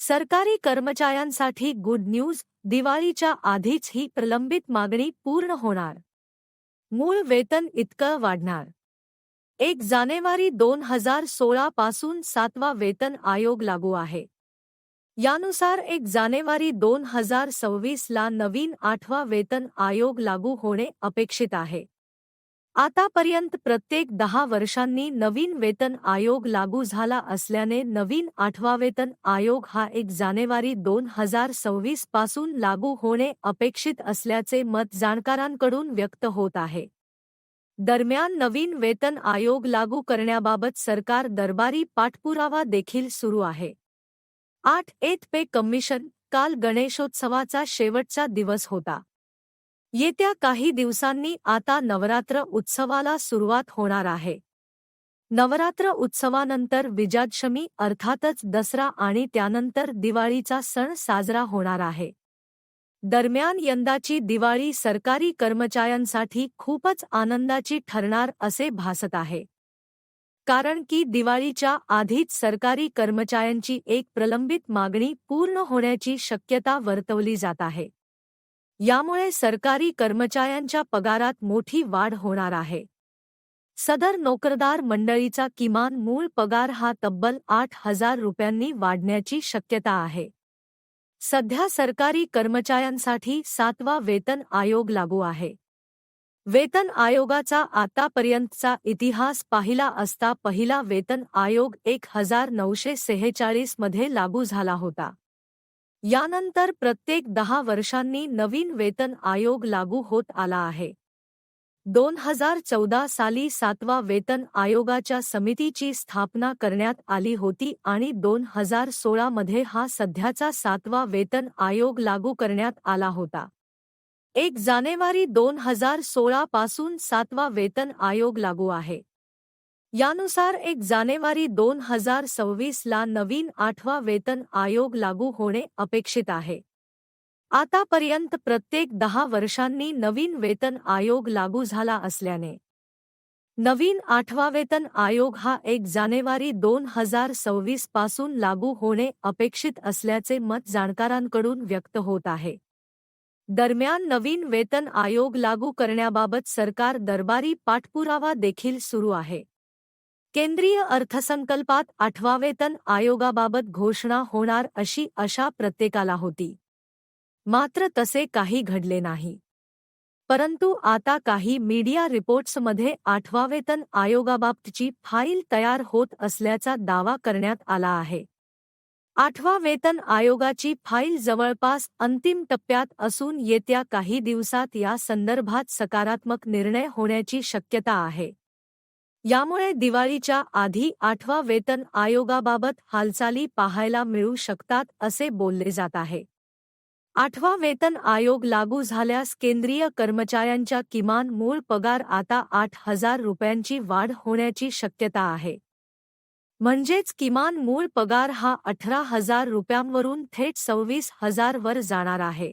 सरकारी कर्मचाऱ्यांसाठी good news दिवाळीच्या आधीच ही प्रलंबित मागणी पूर्ण होणार. मूळ वेतन इतकं वाढणार. एक जानेवारी दोन हजार सोळा पासून सातवा वेतन आयोग लागू आहे. यानुसार एक जानेवारी दोन हजार सव्वीस ला नवीन आठवा वेतन आयोग लागू होणे अपेक्षित आहे. आतापर्यंत प्रत्येक दहा वर्षांनी नवीन वेतन आयोग लागू झाला असल्याने नवीन आठवा वेतन आयोग हा एक जानेवारी दोन हजार सव्वीसपासून लागू होणे अपेक्षित असल्याचे मत जाणकारांकडून व्यक्त होत आहे. दरम्यान नवीन वेतन आयोग लागू करण्याबाबत सरकार दरबारी पाठपुरावा देखील सुरू आहे. आठ एथ पे कमिशन काल गणेशोत्सवाचा शेवटचा दिवस होता. येत्या काही दिवसांनी आता नवरात्र उत्सवाला सुरुवात होणार आहे. नवरात्र उत्सवानंतर विजयादशमी अर्थातच दसरा आणि त्यानंतर दिवाळीचा सण साजरा होणार आहे. दरम्यान यंदाची दिवाळी सरकारी कर्मचाऱ्यांसाठी खूपच आनंदाची ठरणार असे भासत आहे. कारण की दिवाळीच्या आधीच सरकारी कर्मचाऱ्यांची एक प्रलंबित मागणी पूर्ण होण्याची शक्यता वर्तवली जात आहे. यामुळे सरकारी कर्मचाऱ्यांच्या पगारात मोठी वाढ होणार आहे. सदर नोकरदार मंडळीचा किमान मूळ पगार हा तब्बल आठ हज़ार रुपयांनी वाढण्याची शक्यता आहे. सध्या सरकारी कर्मचाऱ्यांसाठी सातवा वेतन आयोग लागू आहे. वेतन आयोगाचा आतापर्यंतचा इतिहास पाहिला असता पहिला वेतन आयोग एक हज़ार नऊशे सेहेचाळीस मध्ये लागू झाला होता. यानंतर प्रत्येक दहा वर्षांनी नवीन वेतन आयोग लागू होत आला आहे. दोन हजार चौदा साली सातवा वेतन आयोगाच्या समितीची स्थापना करण्यात आली होती आणि दोन हजार सोळामध्ये हा सध्याचा सातवा वेतन आयोग लागू करण्यात आला होता. एक जानेवारी दोन हजार सोळा पासून सातवा वेतन आयोग लागू आहे. यानुसार एक जानेवारी दोन हजार सव्वीस ला नवीन आठवा वेतन आयोग लागू होणे अपेक्षित आहे. आतापर्यंत प्रत्येक दहा वर्षांनी नवीन वेतन आयोग लागू झाला असल्याने. नवीन आठवा वेतन आयोग हा एक जानेवारी दोन हजार सव्वीसपासून लागू होणे अपेक्षित असल्याचे मत जाणकारांकडून व्यक्त होत आहे. दरम्यान नवीन वेतन आयोग लागू करण्याबाबत सरकार दरबारी पाठपुरावा देखील सुरू आहे. केंद्रीय अर्थसंकल्पात आठवा वेतन आयोगाबाबत घोषणा होणार अशी आशा प्रत्येकाला होती. मात्र तसे काही घडले नाही. परंतु आता काही मीडिया रिपोर्ट्समध्ये आठवा वेतन आयोगाबाबतची फाईल तयार होत असल्याचा दावा करण्यात आला आहे. आठवा वेतन आयोगाची फाईल जवळपास अंतिम टप्प्यात असून येत्या काही दिवसात या संदर्भात सकारात्मक निर्णय होण्याची शक्यता आहे. यामुळे दिवाळीच्या आधी आठवा वेतन आयोगाबाबत हालचाली पाहायला मिळू शकतात असे बोलले जात आहे. आठवा वेतन आयोग लागू झाल्यास केंद्रीय कर्मचाऱ्यांच्या किमान मूळ पगार आता आठ हज़ार रुपयांची वाढ होण्याची शक्यता आहे. म्हणजेच किमान मूळ पगार हा अठरा हज़ार रुपयांवरून थेट सव्वीस हज़ार वर जाणार आहे.